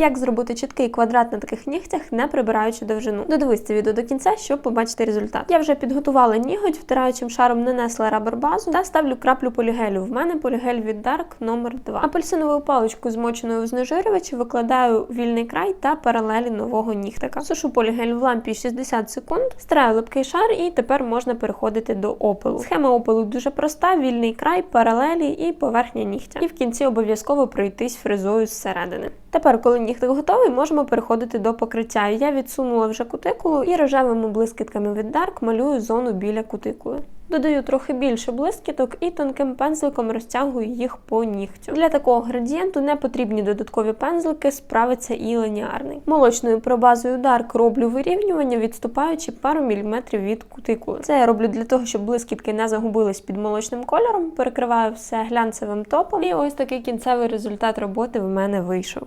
Як зробити чіткий квадрат на таких нігтях, не прибираючи довжину. Додивись це відео до кінця, щоб побачити результат. Я вже підготувала ніготь, втираючим шаром нанесла рабер базу та ставлю краплю полігелю. В мене полігель від Dark номер 2 Апельсиновою паличкою змоченою в знежирювачі викладаю вільний край та паралелі нового нігтика. Сушу полігель в лампі 60 секунд, стираю липкий шар і тепер можна переходити до опилу. Схема опилу дуже проста: вільний край, паралелі і поверхня нігтя. І в кінці обов'язково пройтись фрезою зсередини. Тепер, коли нігтик готовий, можемо переходити до покриття. Я відсунула вже кутикулу і рожевими блискітками від Dark малюю зону біля кутикули. Додаю трохи більше блискіток і тонким пензликом розтягую їх по нігтю. Для такого градієнту не потрібні додаткові пензлики, справиться і лініарний. Молочною пробазою Dark роблю вирівнювання, відступаючи пару міліметрів від кутикули. Це я роблю для того, щоб блискітки не загубились під молочним кольором. Перекриваю все глянцевим топом, і ось такий кінцевий результат роботи в мене вийшов.